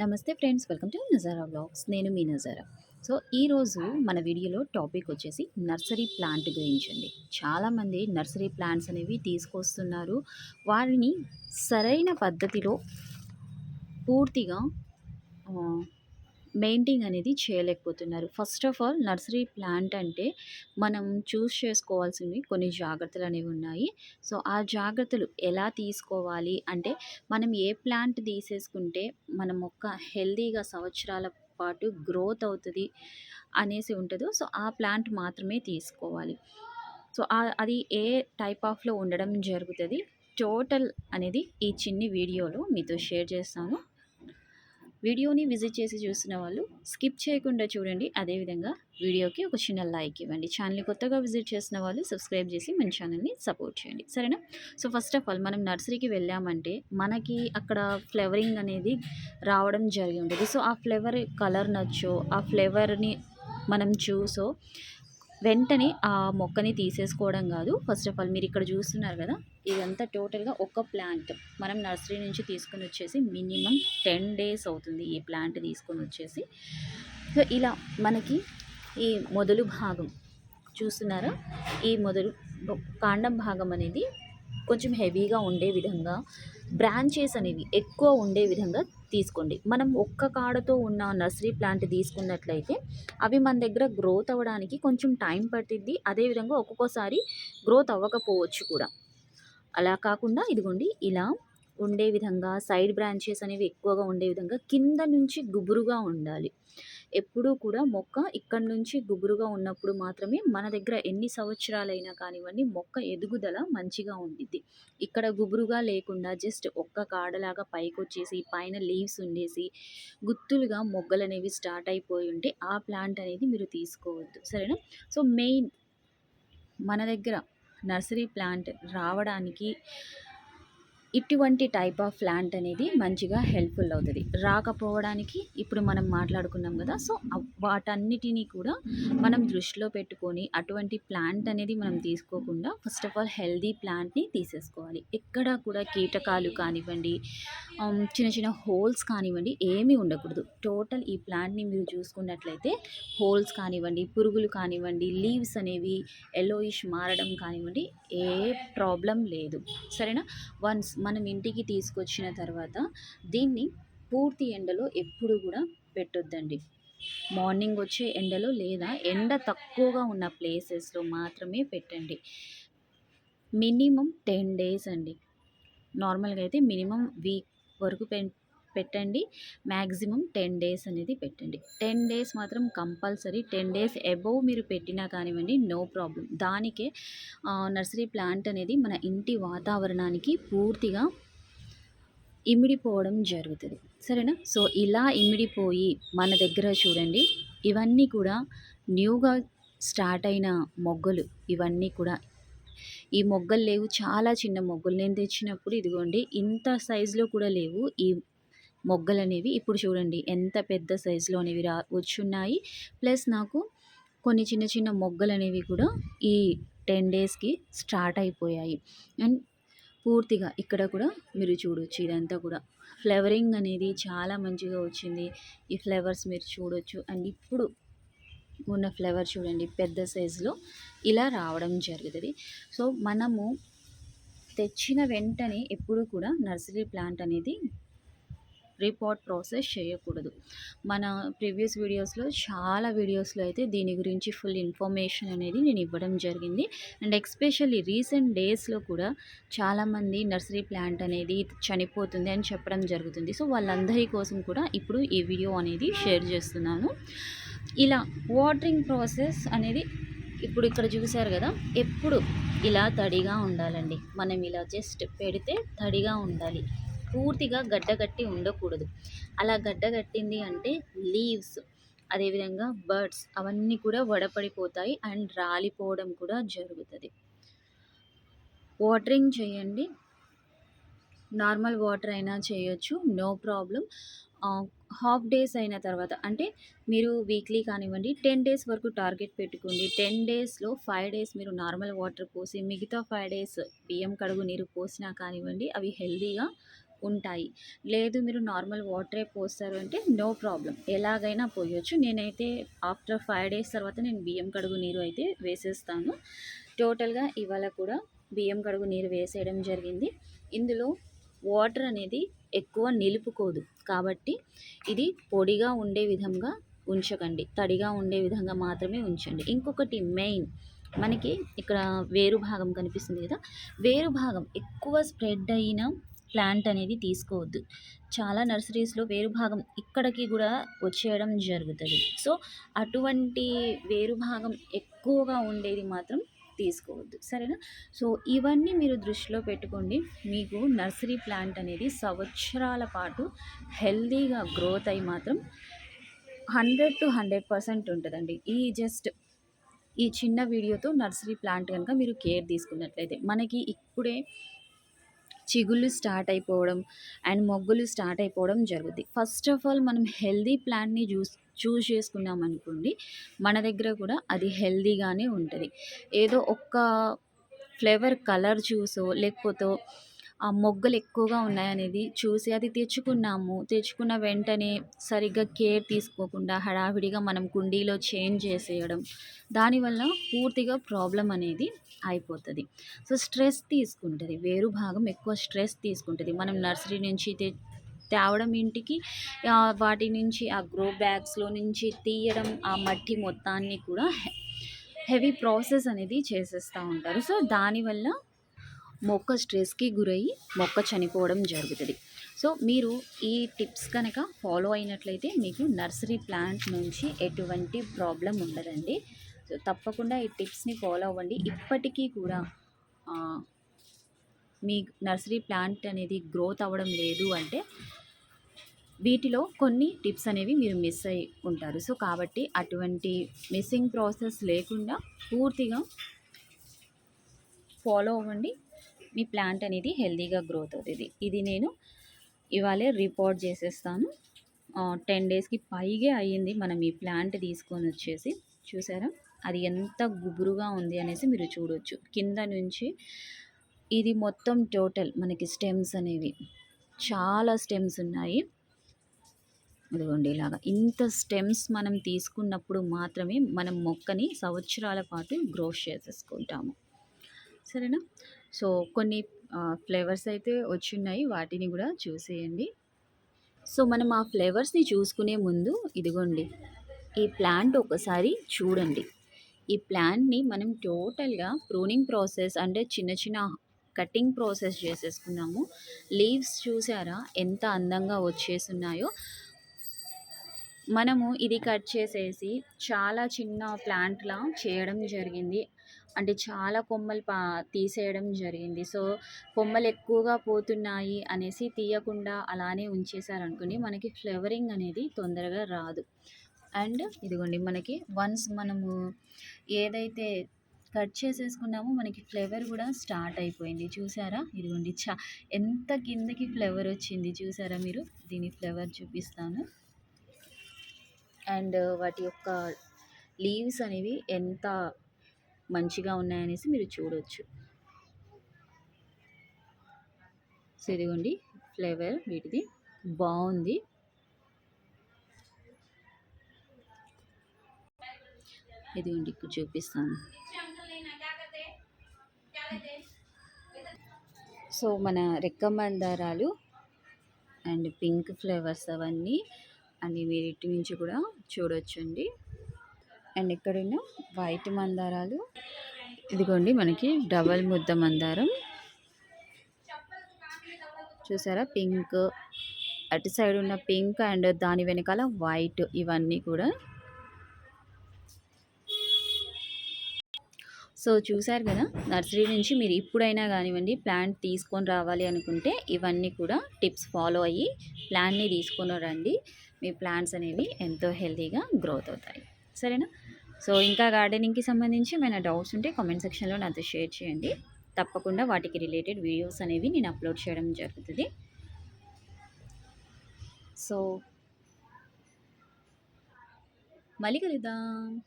నమస్తే friends welcome to Nazara blogs నేను మీ నజారా. సో ఈరోజు మన వీడియోలో టాపిక్ వచ్చేసి నర్సరీ ప్లాంట్ గురించి అండి చాలామంది నర్సరీ ప్లాంట్స్ అనేవి తీసుకొస్తున్నారు. వారిని సరైన పద్ధతిలో పూర్తిగా మెయింటైన్ అనేది చేయలేకపోతున్నారు. First of all nursery plant అంటే మనం చూస్ చేసుకోవాల్సినవి కొన్ని జాగ్రత్తలు అనేవి ఉన్నాయి. సో ఆ జాగ్రత్తలు ఎలా తీసుకోవాలి? అంటే మనం ఏ ప్లాంట్ తీసేసుకుంటే మన మొక్క హెల్దీగా సంవత్సరాల పాటు గ్రోత్ అవుతుంది అనేసి ఉంటుందో సో ఆ ప్లాంట్ మాత్రమే తీసుకోవాలి. సో అది ఏ టైప్ ఆఫ్లో ఉండడం జరుగుతుంది? టోటల్ అనేది ఈ చిన్ని వీడియోలో మీతో షేర్ చేస్తాను. వీడియోని విజిట్ చేసి చూస్తున్న వాళ్ళు స్కిప్ చేయకుండా చూడండి. అదేవిధంగా వీడియోకి ఒక చిన్న లైక్ ఇవ్వండి. ఛానల్ని కొత్తగా విజిట్ చేసిన వాళ్ళు సబ్స్క్రైబ్ చేసి మన ఛానల్ని సపోర్ట్ చేయండి. సరేనా? సో ఫస్ట్ ఆఫ్ ఆల్ మనం నర్సరీకి వెళ్ళామంటే మనకి అక్కడ ఫ్లేవరింగ్ అనేది రావడం జరిగి ఉంటుంది సో ఆ ఫ్లేవర్ కలర్ నచ్చో ఆ ఫ్లేవర్ని మనం చూసో వెంటనే ఆ మొక్కని తీసేసుకోవడం కాదు. ఫస్ట్ ఆఫ్ ఆల్ మీరు ఇక్కడ చూస్తున్నారు కదా ఇదంతా టోటల్గా ఒక ప్లాంట్ మనం నర్సరీ నుంచి తీసుకొని వచ్చేసి మినిమం టెన్ డేస్ అవుతుంది ఈ ప్లాంట్ తీసుకొని వచ్చేసి. సో ఇలా మనకి ఈ మొదలు భాగం చూస్తున్నారా? ఈ మొదలు కాండం భాగం అనేది కొంచెం హెవీగా ఉండే విధంగా బ్రాంచెస్ అనేవి ఎక్కువ ఉండే విధంగా తీసుకోండి. మనం ఒక్క కాడతో ఉన్న నర్సరీ ప్లాంట్ తీసుకున్నట్లయితే అవి మన దగ్గర గ్రోత్ అవ్వడానికి కొంచెం టైం పడుతుంది. అదేవిధంగా ఒక్కొక్కసారి గ్రోత్ అవ్వకపోవచ్చు కూడా. అలా కాకుండా ఇదిగోండి ఇలా ఉండే విధంగా సైడ్ బ్రాంచెస్ అనేవి ఎక్కువగా ఉండే విధంగా కింద నుంచి గుబురుగా ఉండాలి. ఎప్పుడూ కూడా మొక్క ఇక్కడ నుంచి గుబురుగా ఉన్నప్పుడు మాత్రమే మన దగ్గర ఎన్ని సంవత్సరాలైనా కానివ్వండి మొక్క ఎదుగుదల మంచిగా ఉండిద్ది. ఇక్కడ గుబురుగా లేకుండా జస్ట్ ఒక్క కాడలాగా పైకి వచ్చేసి పైన లీవ్స్ ఉండేసి గుత్తులుగా మొగ్గలు అనేవి స్టార్ట్ అయిపోయి ఉంటే ఆ ప్లాంట్ అనేది మీరు తీసుకోవద్దు. సరేనా? సో మెయిన్ మన దగ్గర నర్సరీ ప్లాంట్ రావడానికి ఇటువంటి టైప్ ఆఫ్ ప్లాంట్ అనేది మంచిగా హెల్ప్ఫుల్ అవుతుంది. రాకపోవడానికి ఇప్పుడు మనం మాట్లాడుకున్నాం కదా సో వాటన్నిటిని వాటన్నిటినీ కూడా మనం దృష్టిలో పెట్టుకొని అటువంటి ప్లాంట్ అనేది మనం తీసుకోకుండా ఫస్ట్ ఆఫ్ ఆల్ హెల్దీ ప్లాంట్ని తీసేసుకోవాలి. ఎక్కడా కూడా కీటకాలు కానివ్వండి చిన్న చిన్న హోల్స్ కానివ్వండి ఏమీ ఉండకూడదు. టోటల్ ఈ ప్లాంట్ని మీరు చూసుకున్నట్లయితే హోల్స్ కానివ్వండి పురుగులు కానివ్వండి లీవ్స్ అనేవి ఎల్లోయిష్ మారడం కానివ్వండి ఏ ప్రాబ్లం లేదు. సరేనా? వన్స్ మనం ఇంటికి తీసుకొచ్చిన తర్వాత దీన్ని పూర్తి ఎండలో ఎప్పుడు కూడా పెట్టొద్దండి. మార్నింగ్ వచ్చే ఎండలో లేదా ఎండ తక్కువగా ఉన్న ప్లేసెస్లో మాత్రమే పెట్టండి. మినిమం టెన్ డేస్ అండి. నార్మల్గా అయితే మినిమం వీక్ వరకు పె పెట్టండి. మ్యాక్సిమం టెన్ డేస్ అనేది పెట్టండి. టెన్ డేస్ మాత్రం కంపల్సరీ టెన్ డేస్ అబోవ్ మీరు పెట్టినా కానివ్వండి నో ప్రాబ్లం దానికే నర్సరీ ప్లాంట్ అనేది మన ఇంటి వాతావరణానికి పూర్తిగా ఇమిడిపోవడం జరుగుతుంది. సరేనా? సో ఇలా ఇమిడిపోయి మన దగ్గర చూడండి ఇవన్నీ కూడా న్యూగా స్టార్ట్ అయిన మొగ్గలు ఇవన్నీ కూడా ఈ మొగ్గలు లేవు. చాలా చిన్న మొగ్గలు. నేను తెచ్చినప్పుడు ఇదిగోండి ఇంత సైజులో కూడా లేవు. ఈ మొగ్గలు అనేవి ఇప్పుడు చూడండి ఎంత పెద్ద సైజులో అనేవి రా వచ్చున్నాయి. ప్లస్ నాకు కొన్ని చిన్న చిన్న మొగ్గలు అనేవి కూడా ఈ టెన్ డేస్కి స్టార్ట్ అయిపోయాయి. అండ్ పూర్తిగా ఇక్కడ కూడా మీరు చూడొచ్చు ఇదంతా కూడా. ఫ్లవరింగ్ అనేది చాలా మంచిగా వచ్చింది. ఈ ఫ్లవర్స్ మీరు చూడొచ్చు. అండ్ ఇప్పుడు ఉన్న ఫ్లేవర్ చూడండి పెద్ద సైజులో ఇలా రావడం జరుగుతుంది. సో మనము తెచ్చిన వెంటనే ఎప్పుడు కూడా నర్సరీ ప్లాంట్ అనేది రిపోర్ట్ ప్రాసెస్ చేయకూడదు. మన ప్రీవియస్ వీడియోస్లో చాలా వీడియోస్లో అయితే దీని గురించి ఫుల్ ఇన్ఫర్మేషన్ అనేది నేను ఇవ్వడం జరిగింది. అండ్ ఎక్స్పెషల్లీ రీసెంట్ డేస్లో కూడా చాలామంది నర్సరీ ప్లాంట్ అనేది చనిపోతుంది అని చెప్పడం జరుగుతుంది. సో వాళ్ళందరి కోసం కూడా ఇప్పుడు ఈ వీడియో అనేది షేర్ చేస్తున్నాను. ఇలా వాటరింగ్ ప్రాసెస్ అనేది ఇప్పుడు ఇక్కడ చూశారు కదా ఎప్పుడు ఇలా తడిగా ఉండాలండి. మనం ఇలా జస్ట్ పెడితే తడిగా ఉండాలి. పూర్తిగా గడ్డగట్టి ఉండకూడదు. అలా గడ్డగట్టింది అంటే లీవ్స్ అదేవిధంగా బర్డ్స్ అవన్నీ కూడా వడపడిపోతాయి అండ్ రాలిపోవడం కూడా జరుగుతుంది. వాటరింగ్ చేయండి. నార్మల్ వాటర్ అయినా చేయొచ్చు. నో ప్రాబ్లం హాఫ్ డేస్ అయిన తర్వాత అంటే మీరు వీక్లీ కానివ్వండి టెన్ డేస్ వరకు టార్గెట్ పెట్టుకోండి. టెన్ డేస్లో ఫైవ్ డేస్ మీరు నార్మల్ వాటర్ పోసి మిగతా ఫైవ్ డేస్ బియ్యం కడుగు నీరు పోసినా కానివ్వండి అవి హెల్దీగా ఉంటాయి. లేదు మీరు నార్మల్ వాటరే పోస్తారు అంటే నో ప్రాబ్లం. ఎలాగైనా పోయొచ్చు. నేనైతే ఆఫ్టర్ ఫైవ్ డేస్ తర్వాత నేను బియ్యం కడుగు నీరు అయితే వేసేస్తాను. టోటల్గా ఇవాళ కూడా బియ్యం కడుగు నీరు వేసేయడం జరిగింది. ఇందులో వాటర్ అనేది ఎక్కువ నిలుపుకోదు. కాబట్టి ఇది పొడిగా ఉండే విధంగా ఉంచకండి. తడిగా ఉండే విధంగా మాత్రమే ఉంచండి. ఇంకొకటి మెయిన్. మనకి ఇక్కడ వేరు భాగం కనిపిస్తుంది కదా. వేరు భాగం ఎక్కువ స్ప్రెడ్ అయిన ప్లాంట్ అనేది తీసుకోవద్దు. చాలా నర్సరీస్లో వేరు భాగం ఇక్కడికి కూడా వచ్చేయడం జరుగుతుంది. సో అటువంటి వేరు భాగం ఎక్కువగా ఉండేది మాత్రం తీసుకోవద్దు. సరేనా? సో ఇవన్నీ మీరు దృష్టిలో పెట్టుకోండి. మీకు నర్సరీ ప్లాంట్ అనేది సంవత్సరాల పాటు హెల్దీగా గ్రోత్ అయి మాత్రం హండ్రెడ్ టు హండ్రెడ్ పర్సెంట్ ఉంటుందండి. ఈ జస్ట్ ఈ చిన్న వీడియోతో నర్సరీ ప్లాంట్ కనుక మీరు కేర్ తీసుకున్నట్లయితే మనకి ఇప్పుడే చిగుళ్ళు స్టార్ట్ అయిపోవడం అండ్ మొగ్గులు స్టార్ట్ అయిపోవడం జరుగుద్ది. ఫస్ట్ ఆఫ్ ఆల్ మనం హెల్దీ ప్లాంట్ని చూస్ చూస్ చేసుకున్నాం అనుకోండి మన దగ్గర కూడా అది హెల్దీగానే ఉంటుంది. ఏదో ఒక్క ఫ్లేవర్ కలర్ చూసో లేకపోతే ఆ మొగ్గలు ఎక్కువగా ఉన్నాయనేది చూసి అది తెచ్చుకున్నాము. తెచ్చుకున్న వెంటనే సరిగ్గా కేర్ తీసుకోకుండా హడావిడిగా మనం కుండీలో చేంజ్ చేసేయడం దానివల్ల పూర్తిగా ప్రాబ్లం అనేది అయిపోతుంది. సో స్ట్రెస్ తీసుకుంటుంది. వేరు భాగం ఎక్కువ స్ట్రెస్ తీసుకుంటుంది. మనం నర్సరీ నుంచి తె తేవడం ఇంటికి వాటి నుంచి ఆ గ్రో బ్యాగ్స్లో నుంచి తీయడం ఆ మట్టి మొత్తాన్ని కూడా హెవీ ప్రాసెస్ అనేది చేసేస్తూ ఉంటారు. సో దానివల్ల మొక్క స్ట్రెస్కి గురయ్యి మొక్క చనిపోవడం జరుగుతుంది. సో మీరు ఈ టిప్స్ కనుక ఫాలో అయినట్లయితే మీకు నర్సరీ ప్లాంట్ నుంచి ఎటువంటి ప్రాబ్లం ఉండదండి. సో తప్పకుండా ఈ టిప్స్ని ఫాలో అవ్వండి. ఇప్పటికీ కూడా మీ నర్సరీ ప్లాంట్ అనేది గ్రోత్ అవ్వడం లేదు అంటే వీటిలో కొన్ని టిప్స్ అనేవి మీరు మిస్ అయి ఉంటారు. సో కాబట్టి అటువంటి మిస్సింగ్ ప్రాసెస్ లేకుండా పూర్తిగా ఫాలో అవ్వండి. మీ ప్లాంట్ అనేది హెల్తీగా గ్రోత్ అవుతుంది. ఇది నేను ఇవాళే రిపోర్ట్ చేసేస్తాను. టెన్ డేస్కి పైగే అయ్యింది మనం ఈ ప్లాంట్ తీసుకొని వచ్చేసి. చూసారా? అది ఎంత గుబురుగా ఉంది అనేసి మీరు చూడొచ్చు. కింద నుంచి ఇది మొత్తం టోటల్ మనకి స్టెమ్స్ అనేవి. చాలా స్టెమ్స్ ఉన్నాయి. అదిగోండి ఇలాగా. ఇంత స్టెమ్స్ మనం తీసుకున్నప్పుడు మాత్రమే మనం మొక్కని సంవత్సరాల పాటు గ్రో చేసేసుకుంటాము. సరేనా? సో కొన్ని ఫ్లేవర్స్ అయితే వచ్చిన్నాయి. వాటిని కూడా చూసేయండి. సో మనం ఆ ఫ్లేవర్స్ని చూసుకునే ముందు ఇదిగోండి ఈ ప్లాంట్ ఒకసారి చూడండి. ఈ ప్లాంట్ని మనం టోటల్గా ప్రూనింగ్ ప్రాసెస్ అంటే చిన్న చిన్న కటింగ్ ప్రాసెస్ చేసేసుకున్నాము. లీవ్స్ చూసారా? ఎంత అందంగా వచ్చేసున్నాయో మనము ఇది కట్ చేసేసి చాలా చిన్న ప్లాంట్లా చేయడం జరిగింది. అంటే చాలా కొమ్మలు పా తీసేయడం జరిగింది. సో కొమ్మలు ఎక్కువగా పోతున్నాయి అనేసి తీయకుండా అలానే ఉంచేసారనుకుని మనకి ఫ్లవరింగ్ అనేది తొందరగా రాదు. అండ్ ఇదిగోండి మనకి వన్స్ మనము ఏదైతే కట్ చేసేసుకున్నామో మనకి ఫ్లేవర్ కూడా స్టార్ట్ అయిపోయింది. చూసారా? ఇదిగోండి చా ఎంత కిందకి ఫ్లేవర్ వచ్చింది చూసారా మీరు? దీని ఫ్లేవర్ చూపిస్తాను. అండ్ వాటి యొక్క లీవ్స్ అనేవి ఎంత మంచిగా ఉన్నాయనేసి మీరు చూడవచ్చు సో ఇదిగోండి ఫ్లేవర్ వీటిది బాగుంది. ఇదిగోండి ఇప్పుడు చూపిస్తాను. సో మన రెక్క మందారాలు అండ్ పింక్ ఫ్లేవర్స్ అవన్నీ అండ్ మీరు ఇటు నుంచి కూడా చూడొచ్చండి. అండ్ ఇక్కడున్న వైట్ మందారాలు ఇదిగోండి మనకి డబల్ ముద్ద మందారం. చూసారా? పింక్ అటు సైడ్ ఉన్న పింక్ అండ్ దాని వెనకాల వైట్ ఇవన్నీ కూడా. సో చూసారు కదా? నర్సరీ నుంచి మీరు ఇప్పుడైనా కానివ్వండి ప్లాంట్ తీసుకొని రావాలి అనుకుంటే ఇవన్నీ కూడా టిప్స్ ఫాలో అయ్యి ప్లాన్ని తీసుకొని రండి. మీ ప్లాంట్స్ అనేవి ఎంతో హెల్తీగా గ్రోత్ అవుతాయి. సరేనా? సో ఇంకా గార్డెనింగ్కి సంబంధించి ఏమైనా డౌట్స్ ఉంటే కామెంట్ సెక్షన్లో నాతో షేర్ చేయండి. తప్పకుండా వాటికి రిలేటెడ్ వీడియోస్ అనేవి నేను అప్లోడ్ చేయడం జరుగుతుంది. సో మళ్ళీ కలుద్దాం.